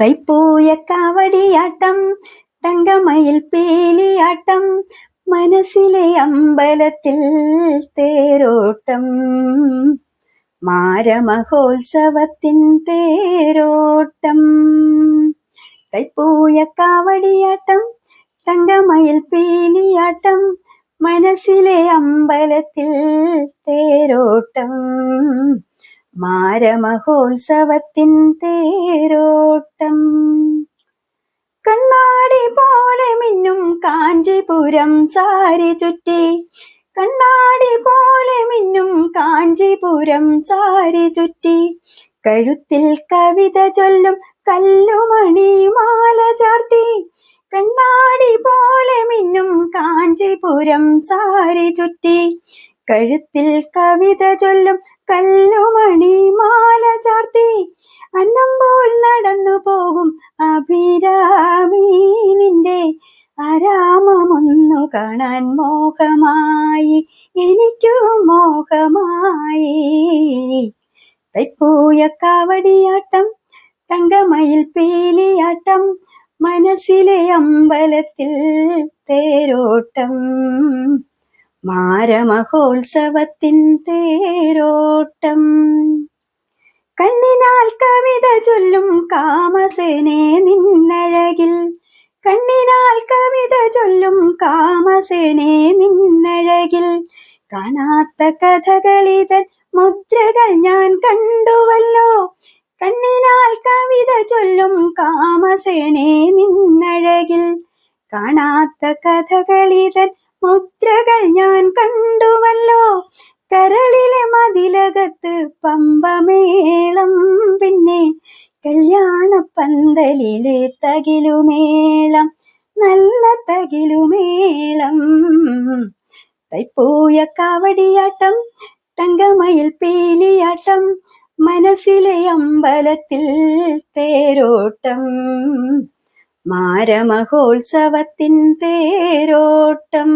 തൈപ്പൂയ കാവടിയാട്ടം തങ്കമയിൽ പേലിയാട്ടം മനസ്സിലെ അമ്പലത്തിൽ തേരോട്ടം. മാരമഹോത്സവത്തിൻ തേരോട്ടം. തൈപ്പൂയ കാവടിയാട്ടം തങ്കമയിൽ പേലിയാട്ടം മനസ്സിലെ അമ്പലത്തിൽ തേരോട്ടം. മാരമഹോത്സവത്തിൻ തേരോട്ടം. കണ്ണാടി പോലെ മിന്നും കാഞ്ചിപുരം സാരി ചുറ്റി. കണ്ണാടി പോലെ മിന്നും കാഞ്ചിപുരം സാരി ചുറ്റി. കഴുത്തിൽ കവിത ചൊല്ലും കല്ലുമണി മാല ചാർത്തി. കണ്ണാടി പോലെ മിന്നും കാഞ്ചിപുരം സാരി ചുറ്റി. കഴുത്തിൽ കവിത ചൊല്ലും കല്ലുമണി മാല ചാർത്തി അന്നം പോൽ നടന്നു പോകും അഭിരാമീനിന്റെ ആരാമമൊന്നു കാണാൻ മോഹമായി എനിക്കു മോഹമായി. തൈപ്പൂയ കാവടിയാട്ടം തങ്കമയിൽ പേലിയാട്ടം മനസ്സിലെ അമ്പലത്തിൽ തേരോട്ടം. മാരമഹോത്സവത്തിൻ തേരോട്ടം. കണ്ണിനാൽ കവിത ചൊല്ലും കാമസേനെ നിന്നഴകിൽ. കണ്ണിനാൽ കവിത ചൊല്ലും കാമസേനെ നിന്നഴകിൽ. കാണാത്ത കഥകളിതൻ മുദ്രകൾ ഞാൻ കണ്ടുവല്ലോ. കണ്ണിനാൽ കവിത ചൊല്ലും കാമസേനെ നിന്നഴകിൽ. കാണാത്ത കഥകളിതൻ മുദ്രകൾ ഞാൻ കണ്ടുവല്ലോ. കരളിലെ മതിലകത്ത് പമ്പമേളം. പിന്നെ കല്യാണ പന്തലിലെ തകിലുമേളം. നല്ല തകിലുമേളം. തൈപ്പൂയ കാവടിയാട്ടം തങ്കമയിൽ പേലിയാട്ടം മനസ്സിലെ അമ്പലത്തിൽ തേരോട്ടം. മാരമഹോത്സവത്തിൻ തേരോട്ടം